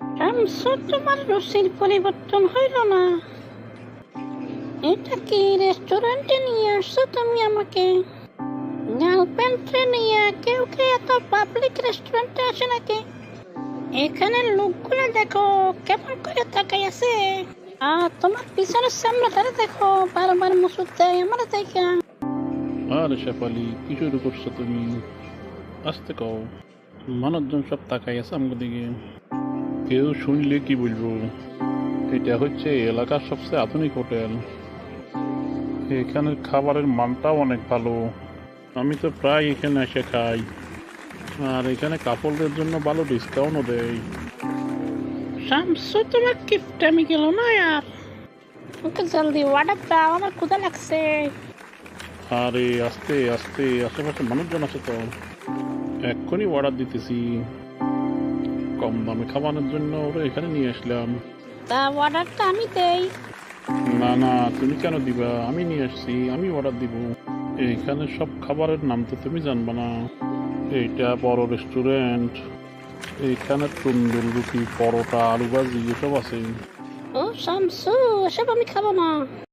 শামসু তোমার রুচির পরিবর্তন হইল না। এটা কি রেস্টুরেন্টে নিয়ে আসছো তুমি আমাকে? গার্লফ্রেন্ডে নিয়ে, কেউ কে এত পাবলিক রেস্টুরেন্টে আসে নাকি? এখানে লোকগুলো দেখো, কেমন করে তাকাই আছে। আর তোমার পিছনের সামনেটারে দেখো, বারবার মুসুদ দেয় আমার দেখা। আরে শেফালি কি শুরু করছ তুমি? আসতে কও। মানুষজন সব তাকাই আছে আমাকে দিকে। কেউ শুনলে কি বলব? এটা হচ্ছে এলাকার সবচেয়ে আধুনিক হোটেল। এখানের খাবারের মানটাও অনেক ভালো। আমি তো প্রায় এখানে এসে খাই। আর এখানে কাপড়দের জন্য ভালো ডিসকাউন্টও দেয়। শামসু তোমার গিফট আমি গেল না আর? ওকে জলদি অর্ডার দাও আমার ক্ষুধা লাগছে। আরে আস্তে আস্তে আশেপাশে মানুষজন আছে তো। এক্ষুনি অর্ডার দিতেছি। কম দামে খাওয়ানোর জন্য ওরা এখানে নিয়ে আসলাম। তা অর্ডারটা আমি দেই। না না তুমি কেন দিবা? আমি নিয়ে আসছি আমি অর্ডার দিব। এইখানে সব খাবারের নাম তো তুমি জানবা না। এইটা বড় রেস্টুরেন্ট। এইখানে তন্দুর রুটি পরোটা আলু ভাজি এসব আছে। ও শামসু এসব আমি খাব না।